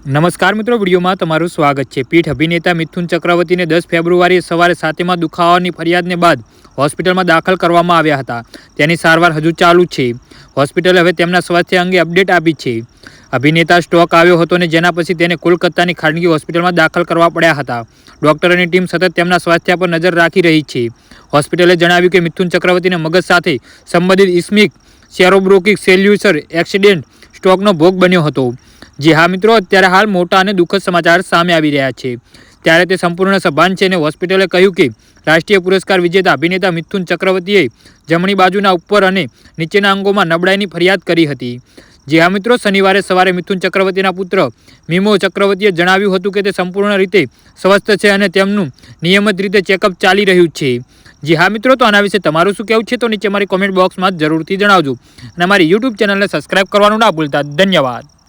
નમસ્કાર મિત્રો, વિડીયોમાં તમારું સ્વાગત છે. પીઠ અભિનેતા મિથુન ચક્રવર્તીને દસ ફેબ્રુઆરીએ સવારે સાતેમાં દુખાવાની ફરિયાદને બાદ હોસ્પિટલમાં દાખલ કરવામાં આવ્યા હતા. તેની સારવાર હજુ ચાલુ છે. હોસ્પિટલે હવે તેમના સ્વાસ્થ્ય અંગે અપડેટ આપી છે. અભિનેતા સ્ટોક આવ્યો હતો ને જેના પછી તેને કોલકાતાની ખાનગી હોસ્પિટલમાં દાખલ કરવા પડ્યા હતા. ડોક્ટરોની ટીમ સતત તેમના સ્વાસ્થ્ય પર નજર રાખી રહી છે. હોસ્પિટલે જણાવ્યું કે મિથુન ચક્રવર્તીને મગજ સાથે સંબંધિત ઇસ્મિક સેરોબ્રોકિક સેલ્યુસર એક્સિડેન્ટ સ્ટોકનો ભોગ બન્યો હતો. જી હા મિત્રો, અત્યારે હાલ મોટા અને દુઃખદ સમાચાર સામે આવી રહ્યા છે. ત્યારે તે સંપૂર્ણ સભાન છે અને હોસ્પિટલે કહ્યું કે, રાષ્ટ્રીય પુરસ્કાર વિજેતા અભિનેતા મિથુન ચક્રવર્તીએ જમણી બાજુના ઉપર અને નીચેના અંગોમાં નબળાઈની ફરિયાદ કરી હતી. જી હા મિત્રો, શનિવારે સવારે મિથુન ચક્રવર્તીના પુત્ર મીમો ચક્રવર્તીએ જણાવ્યું હતું કે તે સંપૂર્ણ રીતે સ્વસ્થ છે અને તેમનું નિયમિત રીતે ચેકઅપ ચાલી રહ્યું છે. જી હા મિત્રો, તો આના વિશે તમારું શું કહેવું છે? તો નીચે મારી કોમેન્ટ બોક્સમાં જરૂરથી જણાવજો. અને અમારી યુટ્યુબ ચેનલને સબસ્ક્રાઈબ કરવાનું ના ભૂલતા. ધન્યવાદ.